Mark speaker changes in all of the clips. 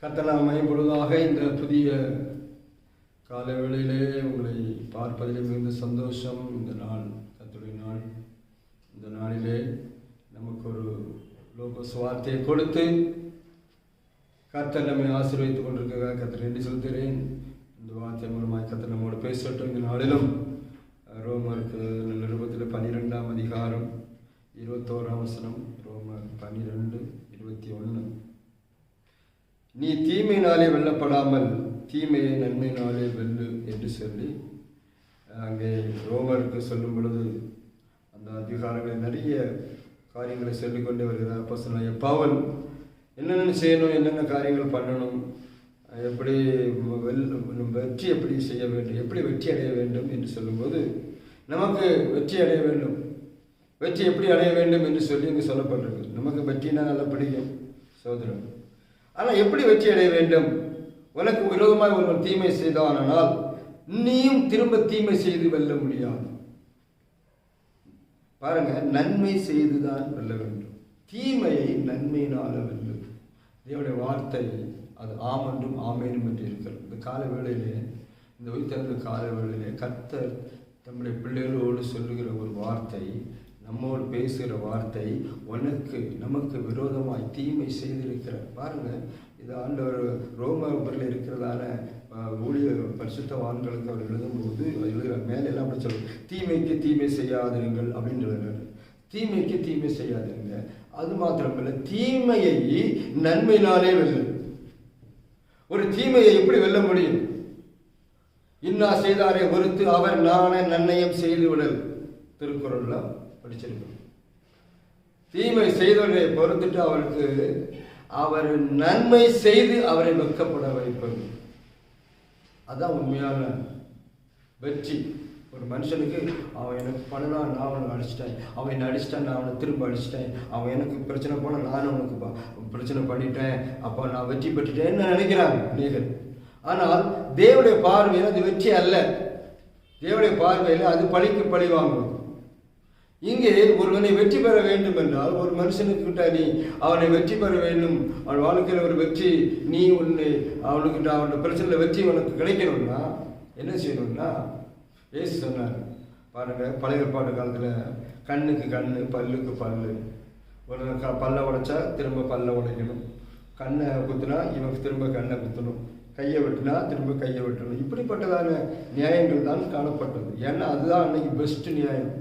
Speaker 1: கத்தலாம் மயப்படுவதாக இந்த புதிய கால வேளையிலே உங்களை பார்ப்பதில் மிகுந்த சந்தோஷம். இந்த நாள் கத்துடைய நாள். இந்த நாளிலே நமக்கு ஒரு லோக சுவார்த்தையை கொடுத்து கர்த்தர் நம்மை ஆசீர்வதித்துக் கொண்டிருக்கிறார் கர்த்தர் என்று சொல்கிறேன் இந்த வார்த்தை மூலமாக கர்த்தர் நம்மோடு பேசட்டும். இந்த நாளிலும் ரோமருக்கு நிருபத்தில் பன்னிரெண்டாம் அதிகாரம் இருபத்தோராம் வசனம் ரோமர் பன்னிரெண்டு இருபத்தி ஒன்று. நீ தீமையினாலே வெல்லப்படாமல் தீமையை நன்மையினாலே வெல்லு என்று சொல்லி அங்கே ரோமருக்கு சொல்லும் பொழுது அந்த அதிகாரங்கள் நிறைய காரியங்களை சொல்லிக்கொண்டே வருகிறார் அப்போ சொன்ன பவன் என்னென்ன செய்யணும் என்னென்ன காரியங்கள் பண்ணணும் எப்படி வெல் வெற்றி எப்படி செய்ய வேண்டும் எப்படி வெற்றி அடைய வேண்டும் என்று சொல்லும்போது நமக்கு வெற்றி அடைய வேண்டும். வெற்றி எப்படி அடைய வேண்டும் என்று சொல்லி இங்கே சொல்லப்பட்டிருக்கு. நமக்கு வெற்றினா நல்லா பிடிக்கும் சோதரன் ஆனால் எப்படி வெற்றி அடைய வேண்டும்? உனக்கு விரோதமாக ஒருவன் தீமை செய்தானால் நீயும் திரும்ப தீமை செய்து வெல்ல முடியாது. பாருங்க நன்மை செய்துதான் வெல்ல வேண்டும். தீமையை நன்மையினால வெல்லும் தேவனுடைய வார்த்தை அது ஆம் என்றும் ஆமேனும் என்று இருக்கிறது. இந்த கால வேளையிலே இந்த உயிர்த்தந்த கால வேளையிலே கர்த்தர் தம்முடைய பிள்ளைகளோடு சொல்லுகிற ஒரு வார்த்தை நம்மோடு பேசுகிற வார்த்தை உனக்கு நமக்கு விரோதமாய் தீமை செய்திருக்கிற பாருங்க இது ஆண்டவர் ரோமபுரில் இருக்கிறதான ஊழிய பரிசுத்தவான்களுக்கு அவர் எழுதும்போது எழுதுகிற மேலெல்லாம் அப்படி சொல்லுவோம் தீமைக்கு தீமை செய்யாதிருங்கள் அப்படின்னு எழுதுறாரு தீமைக்கு தீமை செய்யாதிருங்க. அது மாத்திரமல்ல தீமையை நன்மையினாலே வெல்லும் ஒரு தீமையை எப்படி வெல்ல முடியும்? இன்னா செய்தாரை பொறுத்து அவர் நானே நன்னயம் செய்து விடல். திருக்குறள்ல படிச்சிருக்கோம் தீமை செய்தவர்களை பொறுத்துட்டு அவருக்கு அவர் நன்மை செய்து அவரை வெக்கப்பட வைப்பது. அதான் உண்மையான வெற்றி. ஒரு மனுஷனுக்கு அவன் எனக்கு பண்ணனா நான் அவனை அடிச்சிட்டேன். அவன் என்னை அடிச்சிட்டான் நான் அவனை திரும்ப அடிச்சிட்டேன். அவன் எனக்கு பிரச்சனை போனால் நானும் அவனுக்கு பிரச்சனை பண்ணிட்டேன். அப்போ நான் வெற்றி பெற்றுட்டேன்னு நினைக்கிறாங்க நீங்கள் ஆனால் தேவடைய பார்வையில் அது வெற்றி அல்ல. தேவடைய பார்வையில் அது பழிக்கு பழி வாங்கும் இங்கே ஒருவனை வெற்றி பெற வேண்டும் என்றால் ஒரு மனுஷனுக்கிட்ட நீ அவனை வெற்றி பெற வேண்டும். அவன் வாழ்க்கையில் ஒரு வெற்றி நீ ஒன்று அவனுக்கிட்ட அவனோட பிரச்சனையில் வெற்றி உனக்கு கிடைக்கணும்னா என்ன செய்யணும்னா ஏசு சொன்னார். பாருங்கள் பழைய பாட்டு காலத்தில் கண்ணுக்கு கண்ணு பல்லுக்கு பல்லு. ஒரு க பல்ல உடைச்சா திரும்ப பல்ல உடைக்கணும். கண்ணை குத்துனா இவனுக்கு திரும்ப கண்ணை குத்தணும். கையை வெட்டினா திரும்ப கையை வெட்டணும். இப்படிப்பட்டதான நியாயங்கள் தான் காணப்பட்டது. ஏன்னா அதுதான் அன்னைக்கு பெஸ்ட் நியாயம்.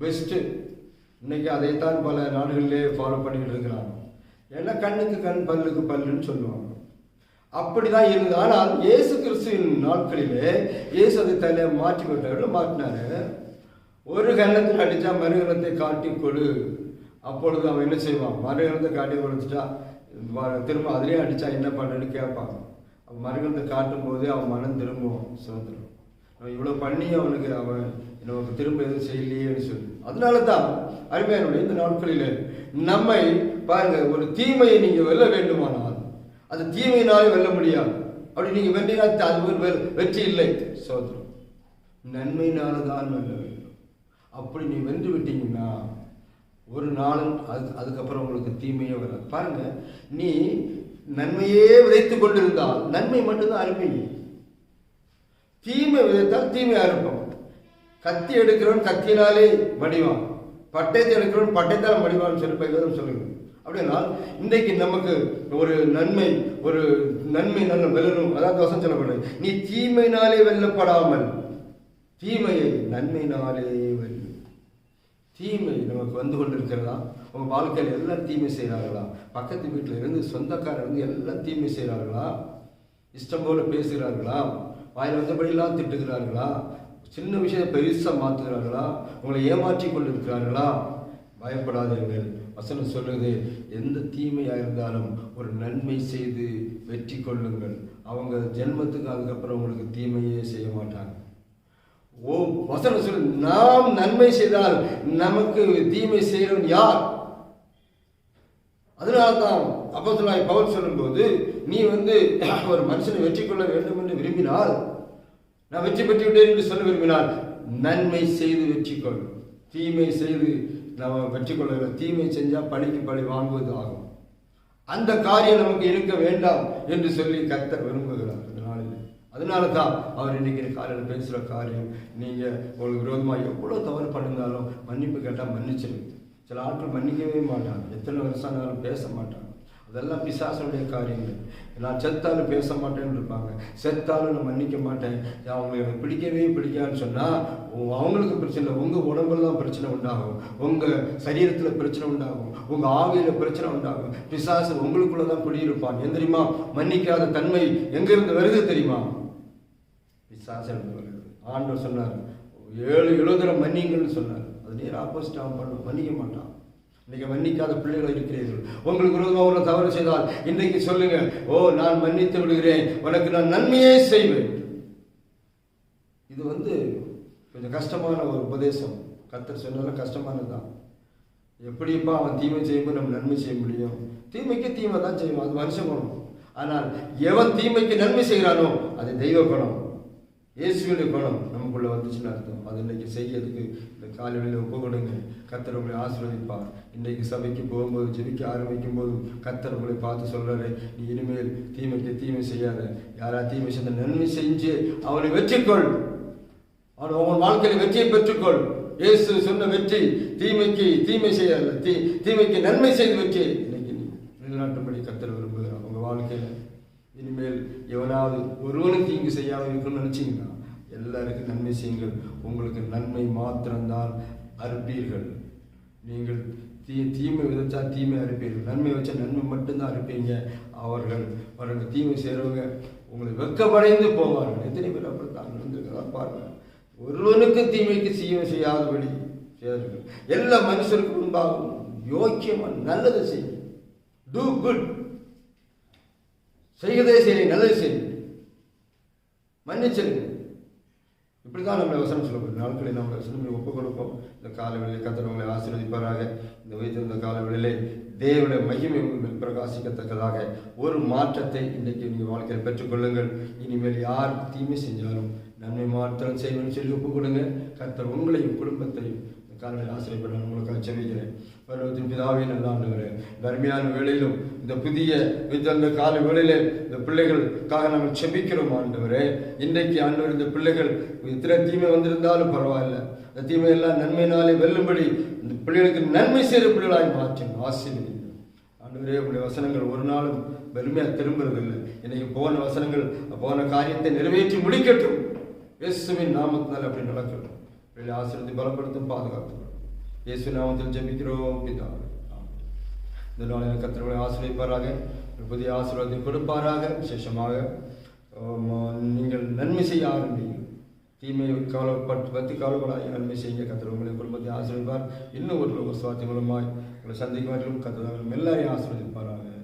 Speaker 1: பெஸ்ட்டு இன்னைக்கு அதைத்தான் பல நாடுகளிலே ஃபாலோ பண்ணிக்கிட்டு இருக்கிறாங்க. ஏன்னா கண்ணுக்கு கண் பல்லுக்கு பல்லுன்னு சொல்லுவாங்க. அப்படிதான் இருந்தது. ஆனால் இயேசு கிறிஸ்துவின் நாட்களிலே இயேசு அதை தன்னை மாற்றி விட்டவர்கள் மாற்றினாரு? ஒரு கன்னத்தில் அடித்தா மறுகணத்தை காட்டி கொடு. அப்பொழுது அவன் என்ன செய்வான்? மறுகணத்தை காட்டி கொடுத்துட்டா திரும்ப அதிலே அடித்தா என்ன பண்ணுன்னு கேட்பான். அவன் மறுகணத்தை காட்டும் போது அவன் மனம் திரும்புவான் சுதந்திரம் அவன் இவ்வளோ பண்ணி அவனுக்கு அவன். நமக்கு திரும்ப எதுவும் செய்யலையேன்னு சொல்லி. அதனால தான் அருமையானுடைய இந்த நாட்களில் நம்மை பாருங்க ஒரு தீமையை நீங்கள் வெல்ல வேண்டுமானால் அது தீமையினாலே வெல்ல முடியாது. அப்படி நீங்கள் வென்றினால் அது ஒரு வெற்றி இல்லை. சோதரம் நன்மையினால தான் வெல்ல வேண்டும். அப்படி நீ வென்று விட்டீங்கன்னா ஒரு நாளும் அது அதுக்கப்புறம் உங்களுக்கு தீமையே வராது. பாருங்க நீ நன்மையே விதைத்து கொண்டிருந்தால் நன்மை மட்டும்தான் அருமை. தீமை விதைத்தால் தீமையாக அறுப்போம் கத்தி எடுக்கிறவன் கத்தினாலே வடிவம் பட்டயத்தை எடுக்கிறவன் பட்டயத்தால் வடிவம் சொல்லி வேதம் சொல்லுங்க அப்படின்னா இன்றைக்கு நமக்கு ஒரு நன்மை ஒரு நன்மை நல்ல வெல்லணும். அதாவது வசம் சொல்லப்படுது நீ தீமையினாலே வெல்லப்படாமல் தீமையை நன்மையினாலே வெல்லும் தீமை நமக்கு வந்து கொண்டிருக்கிறதா? உங்கள் வாழ்க்கையில் எல்லாம் தீமை செய்கிறார்களா? பக்கத்து வீட்டில் இருந்து சொந்தக்காரர் இருந்து எல்லாம் தீமை செய்கிறார்களா? இஷ்டம் போல பேசுகிறார்களா? வாயில் வந்தபடியெல்லாம் திட்டுகிறார்களா? சின்ன விஷயத்தை பெருசாக மாற்றுகிறார்களா உங்களை ஏமாற்றி கொண்டிருக்கிறார்களா? பயப்படாதீர்கள். வசனம் சொல்லுது எந்த தீமையாக இருந்தாலும் ஒரு நன்மை செய்து வெற்றி கொள்ளுங்கள். அவங்க ஜென்மத்துக்கு அதுக்கப்புறம் உங்களுக்கு தீமையே செய்ய மாட்டாங்க. ஓ வசனம் சொல்லு நாம் நன்மை செய்தால் நமக்கு தீமை செய்கிறவன் யார்? அதனால தான் அப்போ பவுல் சொல்லும்போது நீ வந்து ஒரு மனுஷனை வெற்றி கொள்ள வேண்டும் என்று விரும்பினால் நான் வெற்றி பெற்று விட்டேன் என்று சொல்ல விரும்பினால் நன்மை செய்து வெற்றி கொள். தீமை செய்து நம்ம வெற்றி கொள்ள தீமை செஞ்சால் பழிக்கு பழி வாங்குவது ஆகும். அந்த காரியம் நமக்கு இருக்க வேண்டாம் என்று சொல்லி கத்த விரும்புகிறார். இந்த அதனால தான் அவர் இன்னைக்கு காலையில் பேசுகிற காரியம் நீங்கள் உங்களுக்கு விரோதமாக எவ்வளோ தவறு பண்ணியிருந்தாலும் மன்னிப்பு கேட்டால் மன்னிச்சிருக்கு சில ஆட்கள் மன்னிக்கவே மாட்டாங்க. எத்தனை வருஷம் ஆனாலும் பேச மாட்டாங்க. அதெல்லாம் பிசாசனுடைய காரியங்கள். நான் செத்தாலும் பேச மாட்டேன்னு இருப்பாங்க. செத்தாலும் நான் மன்னிக்க மாட்டேன். அவங்களுக்கு எனக்கு பிடிக்கவே பிடிக்காதுன்னு சொன்னால் அவங்களுக்கு பிரச்சனை இல்லை. உங்கள் உடம்பெல்லாம் பிரச்சனை உண்டாகும். உங்கள் சரீரத்தில் பிரச்சனை உண்டாகும். உங்கள் ஆவியில் பிரச்சனை உண்டாகும். பிசாசு உங்களுக்குள்ள தான் குடியிருப்பான். ஏன் தெரியுமா? மன்னிக்காத தன்மை எங்கேருந்து வருது தெரியுமா? பிசாசு வருது. ஆண்டவர் சொன்னார் ஏழு எழுதுகிற மன்னிங்கள்னு சொன்னார். அது நேராக ஆப்போசிட் அவன் பண்ணும் மன்னிக்க மாட்டான். நீங்கள் மன்னிக்காத பிள்ளைகள் இருக்கிறீர்கள். உங்களுக்கு விரோதமாக ஒரு தவறு செய்தால் இன்றைக்கு சொல்லுங்க ஓ நான் மன்னித்து விடுகிறேன். உனக்கு நான் நன்மையே செய்வேன். இது வந்து கொஞ்சம் கஷ்டமான ஒரு உபதேசம். கத்தர் சொன்னாலும் கஷ்டமானதுதான். எப்படிப்பா அவன் தீமை செய்யும்போது நம்ம நன்மை செய்ய முடியும்? தீமைக்கு தீமை தான் செய்வோம் அது மனுஷ குணம். ஆனால் எவன் தீமைக்கு நன்மை செய்கிறானோ அது தெய்வ குணம். இயேசுவினுடைய குணம் நமக்குள்ளே வந்துச்சுன்னு அர்த்தம். அது இன்னைக்கு செய்யறதுக்கு காலையில் ஒப்பு கொடுங்க கத்தர் உங்களை ஆசீர்வதிப்பார். இன்றைக்கு சபைக்கு போகும்போது ஜெபிக்க ஆரம்பிக்கும் போது கத்தர் உங்களை பார்த்து சொல்கிறாரு நீ இனிமேல் தீமைக்கு தீமை செய்யாத. யாரா தீமை செய்த நன்மை செஞ்சு அவனை வெற்றிக்கொள். அவன் உன் வாழ்க்கையில் வெற்றியை பெற்றுக்கொள். இயேசு சொன்ன வெற்றி தீமைக்கு தீமை செய்யாத தீ தீமைக்கு நன்மை செய்து வெற்றி. இன்னைக்கு நீ நிலைநாட்டும்படி கத்தர் விரும்புகிறான் உங்கள் வாழ்க்கையில் இனிமேல் எவனாவது ஒருவனும் தீங்கு செய்யாமல் இருக்கணும்னு நினச்சிங்கன்னா எல்லாருக்கும் நன்மை செய்யுங்கள். உங்களுக்கு நன்மை மாத்திரம்தான் அறுப்பீர்கள். நீங்கள் தீ தீமை விதைச்சா தீமை அறுப்பீர்கள். நன்மை வச்சா நன்மை மட்டும்தான் அறுப்பீங்க. அவர்கள் அவர்கள் தீமை செய்கிறவங்க உங்களை வெக்கப்படைந்து போவார்கள். எத்தனை பேர் அப்படித்தான் நடந்திருக்கிறதா பாருங்கள் ஒருவனுக்கு தீமைக்கு செய்ய செய்யாதபடி செய்தார்கள். எல்லா மனுஷருக்கு முன்பாகவும் யோக்கியமாக நல்லதை செய்யும் டூ குட் செய்வதே சரி நல்லது சரி மன்னிச்சிருங்க இப்படி தான் நம்ம வசனம் சொல்லப்படுது. நாட்களை நம்ம வசனம் ஒப்பு கொடுப்போம் இந்த காலவெளியில் கத்தனவங்களை ஆசீர்வதிப்பாராக. இந்த வைத்திருந்த காலவெளியிலே தேவனுடைய மகிமை உங்கள் பிரகாசிக்கத்தக்கதாக. ஒரு மாற்றத்தை இன்றைக்கு நீங்கள் வாழ்க்கையில் பெற்றுக்கொள்ளுங்கள். இனிமேல் யார் தீமை செஞ்சாலும் நன்மை மாற்றம் செய்யணும்னு சொல்லி ஒப்பு கொடுங்க கத்தர் உங்களையும் குடும்பத்தையும் காலையில் ஆசிரியப்பட உங்களுக்கு உங்களுக்காக செவிக்கிறேன். பருவத்தின் பிதாவே நல்ல ஆண்டுகிறேன் கருமையான வேளையிலும் இந்த புதிய வித்தந்த கால வேளையிலே இந்த பிள்ளைகளுக்காக நாங்கள் செபிக்கிறோம் ஆண்டவரே. இன்றைக்கு ஆண்டவர் இந்த பிள்ளைகள் இத்தனை தீமை வந்திருந்தாலும் பரவாயில்ல. இந்த தீமையெல்லாம் நன்மையினாலே வெல்லும்படி இந்த பிள்ளைகளுக்கு நன்மை செய்கிற பிள்ளைகளாய் மாற்றும் ஆசிரியர் ஆண்டவரே உங்களுடைய வசனங்கள் ஒரு நாளும் வெறுமையாக திரும்புறதில்லை. இன்னைக்கு போன வசனங்கள் போன காரியத்தை நிறைவேற்றி முடிக்கட்டும். இயேசுவின் நாமத்தினால் அப்படி நடக்கட்டும். வெளி ஆசிரியத்தை பலப்படுத்தும் பாதுகாத்து இயேசு நாமத்தில் ஜெபிக்கிறோம் பிதாவே இந்த நாளில் கத்திரங்களை ஆசிரியப்பாராக புதிய ஆசீர்வாதத்தை கொடுப்பாராக விசேஷமாக நீங்கள் நன்மை செய்ய ஆரம்பிங்க தீமை கவலைப்பட்டு பற்றி கவலைப்படாத நன்மை செய்யுங்க கத்திர உங்களை குடும்பத்தை ஆசீர்வதிப்பார் இன்னும் ஒரு சுவாத்தி மூலமாய் உங்களை சந்திக்கும் கத்திர எல்லாரையும் ஆசீர்வதிப்பாராக